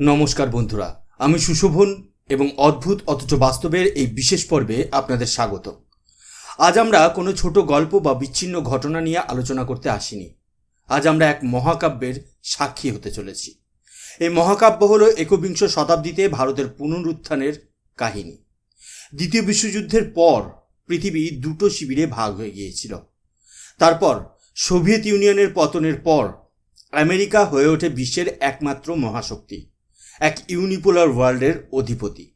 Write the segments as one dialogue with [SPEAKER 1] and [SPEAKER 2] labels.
[SPEAKER 1] নমস্কার বন্ধুরা, আমি সুশোভন এবং অদ্ভুত অথচ বাস্তবের এই বিশেষ পর্বে আপনাদের স্বাগত। আজ আমরা কোনো ছোট গল্প বা বিচ্ছিন্ন ঘটনা নিয়ে আলোচনা করতে আসিনি। আজ আমরা এক মহাকাব্যের সাক্ষী হতে চলেছি। এই মহাকাব্য হল একবিংশ শতাব্দীতে ভারতের পুনরুত্থানের কাহিনী। দ্বিতীয় বিশ্বযুদ্ধের পর পৃথিবী দুটো শিবিরে ভাগ হয়ে গিয়েছিল। তারপর সোভিয়েত ইউনিয়নের পতনের পর আমেরিকা হয়ে ওঠে বিশ্বের একমাত্র মহাশক্তি। এক ইউনিপোলার ওয়ার্ল্ডের অধিপতি।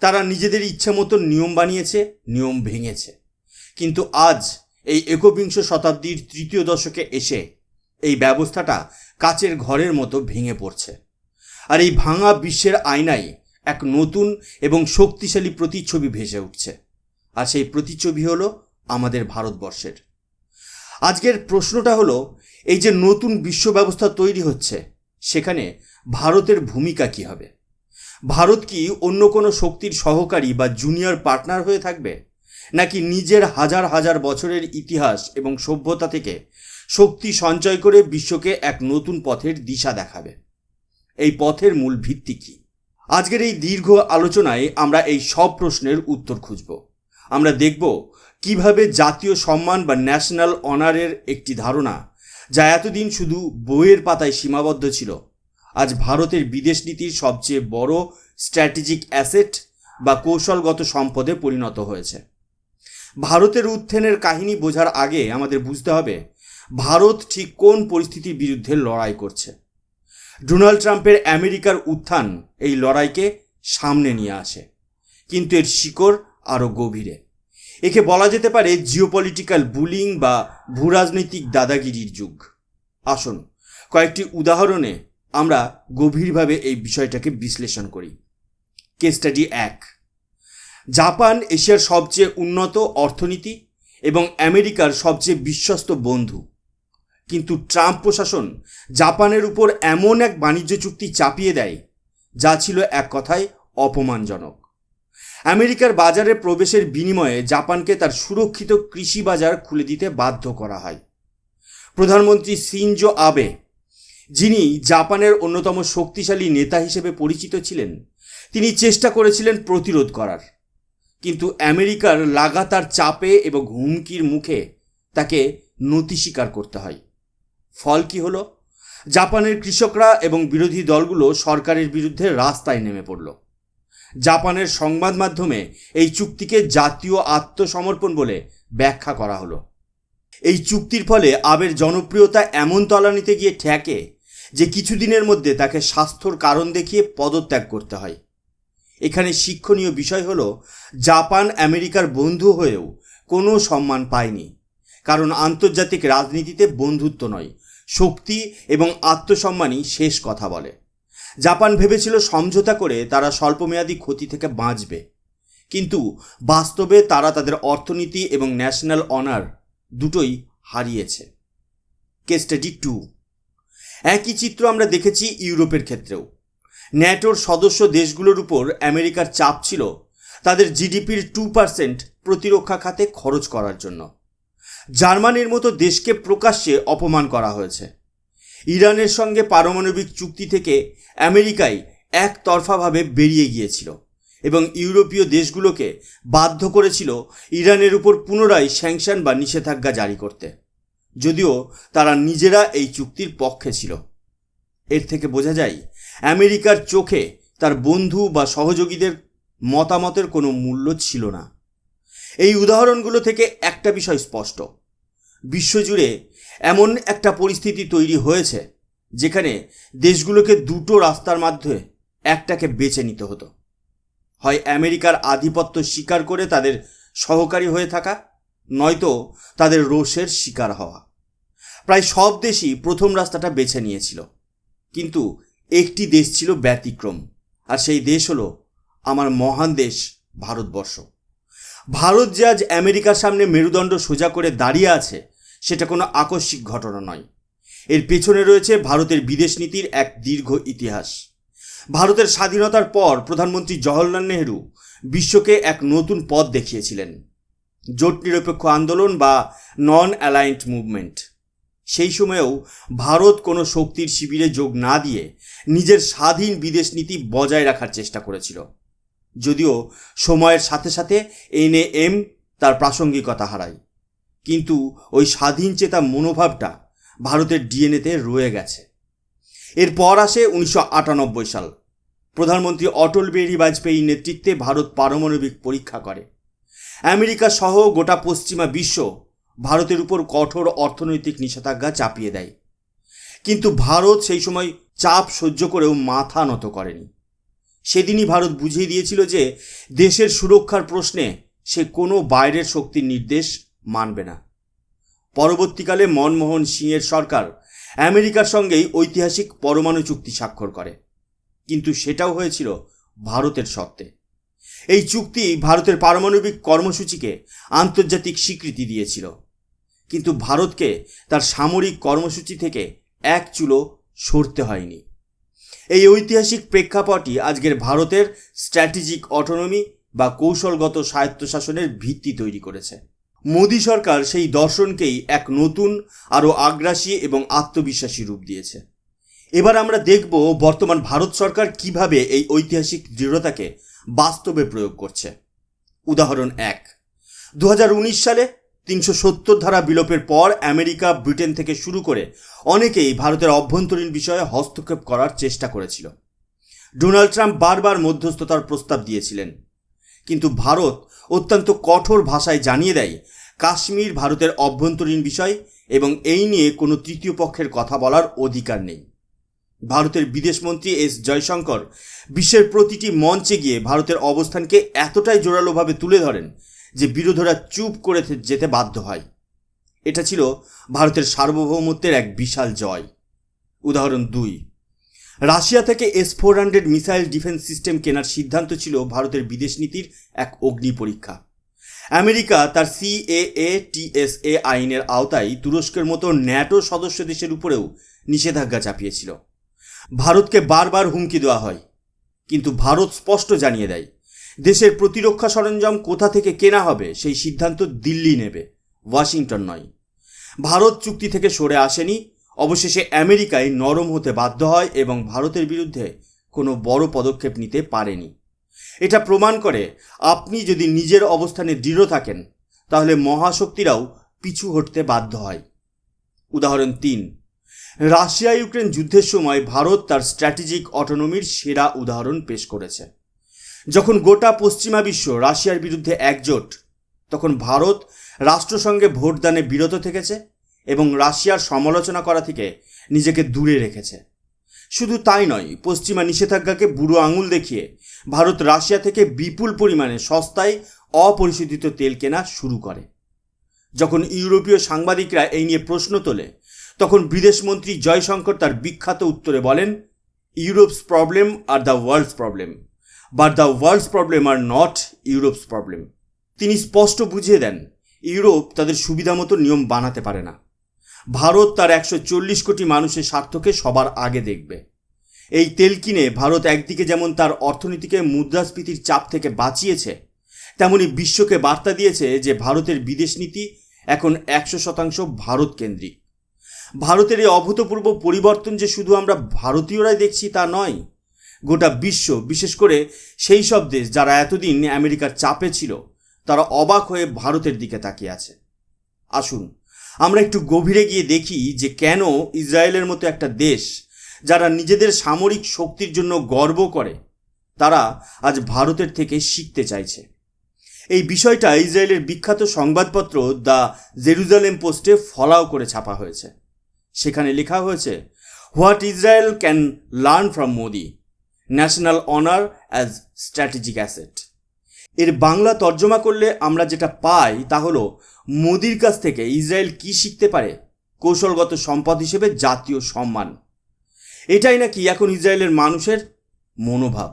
[SPEAKER 1] তারা নিজেদের ইচ্ছা মতো নিয়ম বানিয়েছে, নিয়ম ভেঙেছে। কিন্তু আজ এই একবিংশ শতাব্দীর তৃতীয় দশকে এসে এই ব্যবস্থাটা কাচের ঘরের মতো ভেঙে পড়ছে। আর এই ভাঙা বিশ্বের আয়নায় এক নতুন এবং শক্তিশালী প্রতিচ্ছবি ভেসে উঠছে। আর সেই প্রতিচ্ছবি হলো আমাদের ভারতবর্ষের। আজকের প্রশ্নটা হলো, এই যে নতুন বিশ্ব ব্যবস্থা তৈরি হচ্ছে, সেখানে ভারতের ভূমিকা কি হবে? ভারত কি অন্য কোনো শক্তির সহকারী বা জুনিয়র পার্টনার হয়ে থাকবে? নাকি নিজের হাজার হাজার বছরের ইতিহাস এবং সভ্যতা থেকে শক্তি সঞ্চয় করে বিশ্বকে এক নতুন পথের দিশা দেখাবে? এই পথের মূল ভিত্তি কি? আজকের এই দীর্ঘ আলোচনায় আমরা এই সব প্রশ্নের উত্তর খুঁজব। আমরা দেখব কীভাবে জাতীয় সম্মান বা ন্যাশনাল অনারের একটি ধারণা, যা এতদিন শুধু বইয়ের পাতায় সীমাবদ্ধ ছিল আজ ভারতের বিদেশ নীতির সবচেয়ে বড় স্ট্র্যাটেজিক অ্যাসেট বা কৌশলগত সম্পদে পরিণত হয়েছে। ভারতের উত্থানের কাহিনী বোঝার আগে আমাদের বুঝতে হবে, ভারত ঠিক কোন পরিস্থিতির বিরুদ্ধে লড়াই করছে। ডোনাল্ড ট্রাম্পের আমেরিকার উত্থান এই লড়াইকে সামনে নিয়ে আসে, কিন্তু এর শিকড় আরও গভীরে। একে বলা যেতে পারে জিওপলিটিক্যাল বুলিং বা ভূরাজনৈতিক দাদাগিরির যুগ। আসুন, কয়েকটি উদাহরণে আমরা গভীরভাবে এই বিষয়টাকে বিশ্লেষণ করি। কেস স্টাডি এক। জাপান এশিয়ার সবচেয়ে উন্নত অর্থনীতি এবং আমেরিকার সবচেয়ে বিশ্বস্ত বন্ধু। কিন্তু ট্রাম্প প্রশাসন জাপানের উপর এমন এক বাণিজ্য চুক্তি চাপিয়ে দেয়, যা ছিল এক কথায় অপমানজনক। আমেরিকার বাজারে প্রবেশের বিনিময়ে জাপানকে তার সুরক্ষিত কৃষি বাজার খুলে দিতে বাধ্য করা হয়। প্রধানমন্ত্রী সিনজো আবে যিনি জাপানের অন্যতম শক্তিশালী নেতা হিসেবে পরিচিত ছিলেন, তিনি চেষ্টা করেছিলেন প্রতিরোধ করার। কিন্তু আমেরিকার লাগাতার চাপে এবং হুমকির মুখে তাকে নতি স্বীকার করতে হয়। ফল কি হলো? জাপানের কৃষকরা এবং বিরোধী দলগুলো সরকারের বিরুদ্ধে রাস্তায় নেমে পড়ল। জাপানের সংবাদ মাধ্যমে এই চুক্তিকে জাতীয় আত্মসমর্পণ বলে ব্যাখ্যা করা হলো। এই চুক্তির ফলে আবের জনপ্রিয়তা এমন তলানিতে গিয়ে ঠেকে যে কিছুদিনের মধ্যে তাকে স্বাস্থ্যর কারণ দেখিয়ে পদত্যাগ করতে হয়। এখানে শিক্ষণীয় বিষয় হলো, জাপান আমেরিকার বন্ধু হয়েও কোনো সম্মান পায়নি। কারণ আন্তর্জাতিক রাজনীতিতে বন্ধুত্ব নয়, শক্তি এবং আত্মসম্মানই শেষ কথা বলে। জাপান ভেবেছিল সমঝোতা করে তারা স্বল্পমেয়াদী ক্ষতি থেকে বাঁচবে। কিন্তু বাস্তবে তারা তাদের অর্থনীতি এবং ন্যাশনাল অনার দুটোই হারিয়েছে। Case study two. একই চিত্র আমরা দেখেছি ইউরোপের ক্ষেত্রেও। ন্যাটোর সদস্য দেশগুলোর উপর আমেরিকার চাপ ছিল তাদের জিডিপির টু পার্সেন্ট প্রতিরক্ষা খাতে খরচ করার জন্য। জার্মানির মতো দেশকে প্রকাশ্যে অপমান করা হয়েছে। ইরানের সঙ্গে পারমাণবিক চুক্তি থেকে আমেরিকায় একতরফাভাবে বেরিয়ে গিয়েছিল এবং ইউরোপীয় দেশগুলোকে বাধ্য করেছিল ইরানের উপর পুনরায় স্যাংশন বা নিষেধাজ্ঞা জারি করতে। যদিও তারা নিজেরা এই চুক্তির পক্ষে ছিল। এর থেকে বোঝা যায়, আমেরিকার চোখে তার বন্ধু বা সহযোগীদের মতামতের কোনো মূল্য ছিল না। এই উদাহরণগুলো থেকে একটা বিষয় স্পষ্ট। বিশ্বজুড়ে এমন একটা পরিস্থিতি তৈরি হয়েছে, যেখানে দেশগুলোকে দুটো রাস্তার মাধ্যমে একটাকে বেছে নিতে হতো। হয় আমেরিকার আধিপত্য স্বীকার করে তাদের সহকারী হয়ে থাকা, নয়তো তাদের রোষের শিকার হওয়া। প্রায় সব দেশই প্রথম রাস্তাটা বেছে নিয়েছিল। কিন্তু একটি দেশ ছিল ব্যতিক্রম, আর সেই দেশ হলো আমার মহান দেশ ভারতবর্ষ। ভারত যে আজ আমেরিকার সামনে মেরুদণ্ড সোজা করে দাঁড়িয়ে আছে, সেটা কোনো আকস্মিক ঘটনা নয়। এর পেছনে রয়েছে ভারতের বিদেশ নীতির এক দীর্ঘ ইতিহাস। ভারতের স্বাধীনতার পর প্রধানমন্ত্রী জওহরলাল নেহরু বিশ্বকে এক নতুন পথ দেখিয়েছিলেন, জোট নিরপেক্ষ আন্দোলন বা নন অ্যালায়েন্ট মুভমেন্ট সেই সময়েও ভারত কোনো শক্তির শিবিরে যোগ না দিয়ে নিজের স্বাধীন বিদেশ নীতি বজায় রাখার চেষ্টা করেছিল। যদিও সময়ের সাথে সাথে এনএএম তার প্রাসঙ্গিকতা হারায়। কিন্তু ওই স্বাধীন চেতা মনোভাবটা ভারতের ডিএনএতে রয়ে গেছে। এরপর আসে উনিশশো আটানব্বই সাল। প্রধানমন্ত্রী অটল বিহারী বাজপেয়ীর নেতৃত্বে ভারত পারমাণবিক পরীক্ষা করে। আমেরিকা সহ গোটা পশ্চিমা বিশ্ব ভারতের উপর কঠোর অর্থনৈতিক নিষেধাজ্ঞা চাপিয়ে দেয়। কিন্তু ভারত সেই সময় চাপ সহ্য করেও মাথা নত করেনি। সেদিনই ভারত বুঝিয়ে দিয়েছিল যে দেশের সুরক্ষার প্রশ্নে সে কোনো বাইরের শক্তির নির্দেশ মানবে না। পরবর্তীকালে মনমোহন সিংয়ের সরকার আমেরিকার সঙ্গেই ঐতিহাসিক পরমাণু চুক্তি স্বাক্ষর করে। কিন্তু সেটাও হয়েছিল ভারতের সত্ত্বে এই চুক্তি ভারতের পারমাণবিক কর্মসূচিকে আন্তর্জাতিক স্বীকৃতি দিয়েছিল। কিন্তু ভারতকে তার সামরিক কর্মসূচি থেকে এক চুলো সরতে হয়নি। এই ঐতিহাসিক প্রেক্ষাপটই আজকের ভারতের স্ট্র্যাটেজিক অটোনমি বা কৌশলগত স্বায়ত্তশাসনের ভিত্তি তৈরি করেছে। মোদী সরকার সেই দর্শনকেই এক নতুন, আরও আগ্রাসী এবং আত্মবিশ্বাসী রূপ দিয়েছে। এবার আমরা দেখব বর্তমান ভারত সরকার কীভাবে এই ঐতিহাসিক দৃঢ়তাকে বাস্তবে প্রয়োগ করছে। উদাহরণ এক দু সালে তিনশো সত্তর ধারা বিলোপের পর আমেরিকা ব্রিটেন থেকে শুরু করে অনেকেই ভারতের অভ্যন্তরীণ বিষয়ে হস্তক্ষেপ করার চেষ্টা করেছিল। ডোনাল্ড ট্রাম্প বারবার মধ্যস্থতার প্রস্তাব দিয়েছিলেন। কিন্তু ভারত অত্যন্ত কঠোর ভাষায় জানিয়ে দেয়, কাশ্মীর ভারতের অভ্যন্তরীণ বিষয় এবং এই নিয়ে কোনো তৃতীয় পক্ষের কথা বলার অধিকার নেই। ভারতের বিদেশমন্ত্রী এস জয়শঙ্কর বিশ্বের প্রতিটি মঞ্চে গিয়ে ভারতের অবস্থানকে এতটাই জোরালোভাবে তুলে ধরেন যে বিরোধীরা চুপ করে যেতে বাধ্য হয়। এটা ছিল ভারতের সার্বভৌমত্বের এক বিশাল জয়। উদাহরণ দুই। রাশিয়া থেকে S four hundred missile defence system কেনার সিদ্ধান্ত ছিল ভারতের বিদেশ নীতির এক অগ্নি পরীক্ষা। আমেরিকা তার সিএএ টিএসএ আইনের আওতায় তুরস্কের মতো ন্যাটো সদস্য দেশের উপরেও নিষেধাজ্ঞা চাপিয়েছিল। ভারতকে বারবার হুমকি দেওয়া হয়। কিন্তু ভারত স্পষ্ট জানিয়ে দেয় দেশের প্রতিরক্ষা সরঞ্জাম কোথা থেকে কেনা হবে সেই সিদ্ধান্ত দিল্লি নেবে, ওয়াশিংটন নয়। ভারত চুক্তি থেকে সরে আসেনি, অবশেষে আমেরিকায় নরম হতে বাধ্য হয় এবং ভারতের বিরুদ্ধে কোনো বড় পদক্ষেপ নিতে পারেনি। এটা প্রমাণ করে আপনি যদি নিজের অবস্থানে দৃঢ় থাকেন, তাহলে মহাশক্তিরাও পিছু হটতে বাধ্য হয়। উদাহরণ তিন রাশিয়া ইউক্রেন যুদ্ধের সময় ভারত তার স্ট্র্যাটেজিক অটোনমির সেরা উদাহরণ পেশ করেছে। যখন গোটা পশ্চিমা বিশ্ব রাশিয়ার বিরুদ্ধে একজোট, তখন ভারত রাষ্ট্রসংঘে ভোটদানে বিরত থেকেছে এবং রাশিয়ার সমালোচনা করা থেকে নিজেকে দূরে রেখেছে। শুধু তাই নয়, পশ্চিমা নিষেধাজ্ঞাকে বুড়ো আঙুল দেখিয়ে ভারত রাশিয়া থেকে বিপুল পরিমাণে সস্তায় অপরিশোধিত তেল কেনা শুরু করে। যখন ইউরোপীয় সাংবাদিকরা এই নিয়ে প্রশ্ন তোলে, তখন বিদেশমন্ত্রী জয়শঙ্কর তার বিখ্যাত উত্তরে বলেন Europe's problem are the world's problem but the world's problem are not Europe's problem তিনি স্পষ্ট বুঝিয়ে দেন, ইউরোপ তাদের সুবিধা মতো নিয়ম বানাতে পারে না। ভারত তার একশো চল্লিশ কোটি মানুষের স্বার্থকে সবার আগে দেখবে। এই তেল কিনে ভারত একদিকে যেমন তার অর্থনীতিকে, মুদ্রাস্ফীতির চাপ থেকে বাঁচিয়েছে, তেমনি বিশ্বকে বার্তা দিয়েছে যে ভারতের বিদেশ নীতি এখন একশো শতাংশ ভারত কেন্দ্রিক। ভারতের এই অভূতপূর্ব পরিবর্তন যে শুধু আমরা ভারতীয়রাই দেখছি তা নয় গোটা বিশ্ব, বিশেষ করে সেই সব দেশ যারা এতদিন আমেরিকার চাপে ছিল, তারা অবাক হয়ে ভারতের দিকে তাকিয়ে আছে। আসুন, আমরা একটু গভীরে গিয়ে দেখি যে কেন ইসরায়েলের মতো একটা দেশ, যারা নিজেদের সামরিক শক্তির জন্য গর্ব করে, তারা আজ ভারতের থেকে শিখতে চাইছে। এই বিষয়টা ইসরায়েলের বিখ্যাত সংবাদপত্র দ্য জেরুজালেম পোস্টে ফলাও করে ছাপা হয়েছে। সেখানে লেখা হয়েছে, what Israel can learn from Modi. National honour as strategic asset. এর বাংলা তর্জমা করলে আমরা যেটা পাই তা হলো, মোদির কাছ থেকে ইসরায়েল কি শিখতে পারে? কৌশলগত সম্পদ হিসেবে জাতীয় সম্মান। এটাই নাকি এখন ইসরায়েলের মানুষের মনোভাব।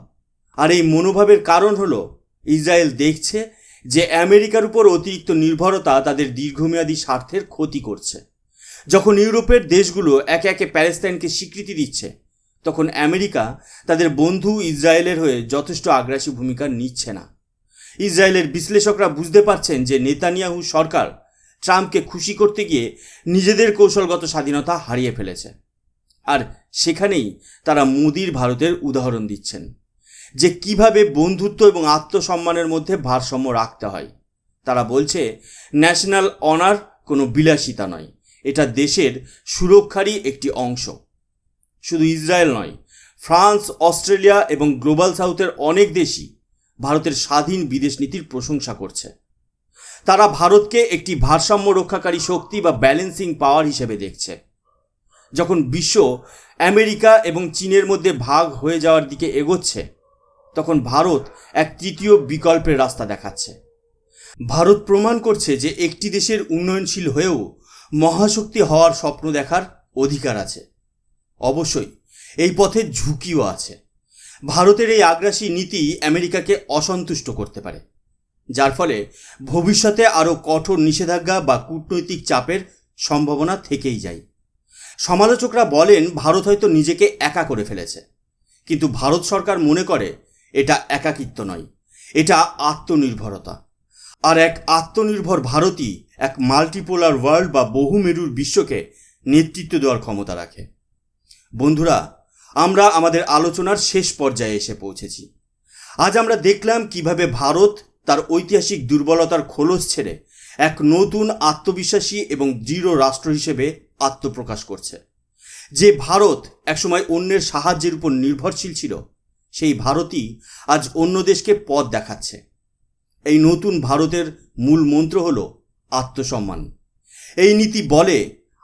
[SPEAKER 1] আর এই মনোভাবের কারণ হলো, ইসরায়েল দেখছে যে আমেরিকার উপর অতিরিক্ত নির্ভরতা তাদের দীর্ঘমেয়াদী স্বার্থের ক্ষতি করছে। যখন ইউরোপের দেশগুলো একে একে প্যালেস্তাইনকে স্বীকৃতি দিচ্ছে তখন আমেরিকা তাদের বন্ধু ইসরায়েলের হয়ে যথেষ্ট আগ্রাসী ভূমিকা নিচ্ছে না। ইসরায়েলের বিশ্লেষকরা বুঝতে পারছেন যে নেতানিয়াহু সরকার ট্রাম্পকে খুশি করতে গিয়ে নিজেদের কৌশলগত স্বাধীনতা হারিয়ে ফেলেছে। আর সেখানেই তারা মোদির ভারতের উদাহরণ দিচ্ছেন যে কীভাবে বন্ধুত্ব এবং আত্মসম্মানের মধ্যে ভারসাম্য রাখতে হয়। তারা বলছে, ন্যাশনাল অনার কোনো বিলাসিতা নয়। এটা দেশের সুরক্ষারই একটি অংশ। শুধু ইসরায়েল নয়, ফ্রান্স, অস্ট্রেলিয়া এবং গ্লোবাল সাউথের অনেক দেশই ভারতের স্বাধীন বিদেশ নীতির প্রশংসা করছে। তারা ভারতকে একটি ভারসাম্য রক্ষাকারী শক্তি বা ব্যালেন্সিং পাওয়ার হিসেবে দেখছে। যখন বিশ্ব, আমেরিকা এবং চীনের মধ্যে ভাগ হয়ে যাওয়ার দিকে এগোচ্ছে, তখন ভারত এক তৃতীয় বিকল্পের রাস্তা দেখাচ্ছে। ভারত প্রমাণ করছে যে একটি দেশের উন্নয়নশীল হয়েও মহাশক্তি হওয়ার স্বপ্ন দেখার অধিকার আছে। অবশ্যই, এই পথে ঝুঁকিও আছে। ভারতের এই আগ্রাসী নীতি আমেরিকাকে অসন্তুষ্ট করতে পারে, যার ফলে ভবিষ্যতে আরও কঠোর নিষেধাজ্ঞা বা কূটনৈতিক চাপের সম্ভাবনা থেকেই যায়। সমালোচকরা বলেন, ভারত হয়তো নিজেকে একা করে ফেলেছে, কিন্তু ভারত সরকার মনে করে এটা একাকিত্ব নয়, এটা আত্মনির্ভরতা। আর এক আত্মনির্ভর ভারতই এক মাল্টিপোলার ওয়ার্ল্ড বা বহুমেরুর বিশ্বকে নেতৃত্ব দেওয়ার ক্ষমতা রাখে। বন্ধুরা, আমরা আমাদের আলোচনার শেষ পর্যায়ে এসে পৌঁছেছি। আজ আমরা দেখলাম কীভাবে ভারত তার ঐতিহাসিক দুর্বলতার খোলস ছেড়ে এক নতুন আত্মবিশ্বাসী এবং দৃঢ় রাষ্ট্র হিসেবে আত্মপ্রকাশ করছে। যে ভারত একসময় অন্যের সাহায্যের উপর নির্ভরশীল ছিল, সেই ভারতই আজ অন্য দেশকে পথ দেখাচ্ছে। এই নতুন ভারতের মূল মন্ত্র হল আত্মসম্মান। এই নীতি বলে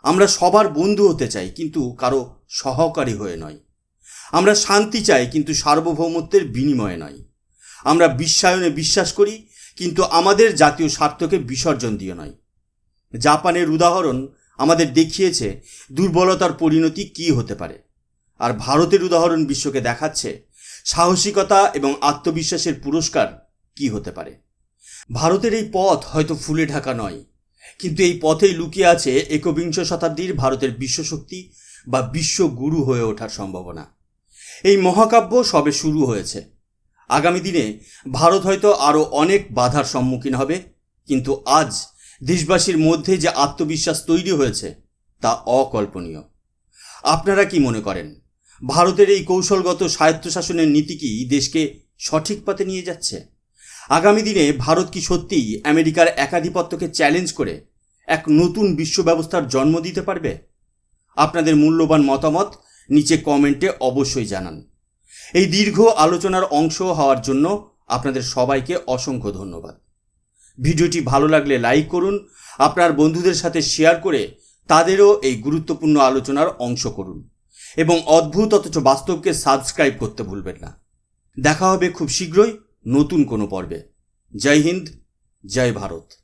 [SPEAKER 1] আমরা সবার বন্ধু হতে চাই, কিন্তু কারও সহকারী হয়ে নয়। আমরা শান্তি চাই, কিন্তু সার্বভৌমত্বের বিনিময়ে নয়। আমরা বিশ্বায়নে বিশ্বাস করি, কিন্তু আমাদের জাতীয় স্বার্থকে বিসর্জন দিয়ে নয়। জাপানের উদাহরণ আমাদের দেখিয়েছে দুর্বলতার পরিণতি কী হতে পারে। আর ভারতের উদাহরণ বিশ্বকে দেখাচ্ছে সাহসিকতা এবং আত্মবিশ্বাসের পুরস্কার কি হতে পারে। ভারতের এই পথ হয়তো ফুলে ঢাকা নয়, কিন্তু এই পথেই লুকিয়ে আছে একবিংশ শতাব্দীর ভারতের বিশ্বশক্তি বা বিশ্বগুরু হয়ে ওঠার সম্ভাবনা। এই মহাকাব্য সবে শুরু হয়েছে। আগামী দিনে ভারত হয়তো আরও অনেক বাধার সম্মুখীন হবে, কিন্তু আজ দেশবাসীর মধ্যে যে আত্মবিশ্বাস তৈরি হয়েছে, তা অকল্পনীয়। আপনারা কি মনে করেন, ভারতের এই কৌশলগত স্বায়ত্তশাসনের নীতি কি দেশকে সঠিক পথে নিয়ে যাচ্ছে? আগামী দিনে ভারত কি সত্যিই আমেরিকার একাধিপত্যকে চ্যালেঞ্জ করে এক নতুন বিশ্ব ব্যবস্থার জন্ম দিতে পারবে? আপনাদের মূল্যবান মতামত নিচে কমেন্টে অবশ্যই জানান। এই দীর্ঘ আলোচনার অংশ হওয়ার জন্য আপনাদের সবাইকে অসংখ্য ধন্যবাদ। ভিডিওটি ভালো লাগলে লাইক করুন, আপনার বন্ধুদের সাথে শেয়ার করে তাদেরও এই গুরুত্বপূর্ণ আলোচনার অংশ করুন এবং অদ্ভুত অথচ বাস্তবকে সাবস্ক্রাইব করতে ভুলবেন না। দেখা হবে খুব শীঘ্রই নতুন কোনো পর্বে। জয় হিন্দ, জয় ভারত।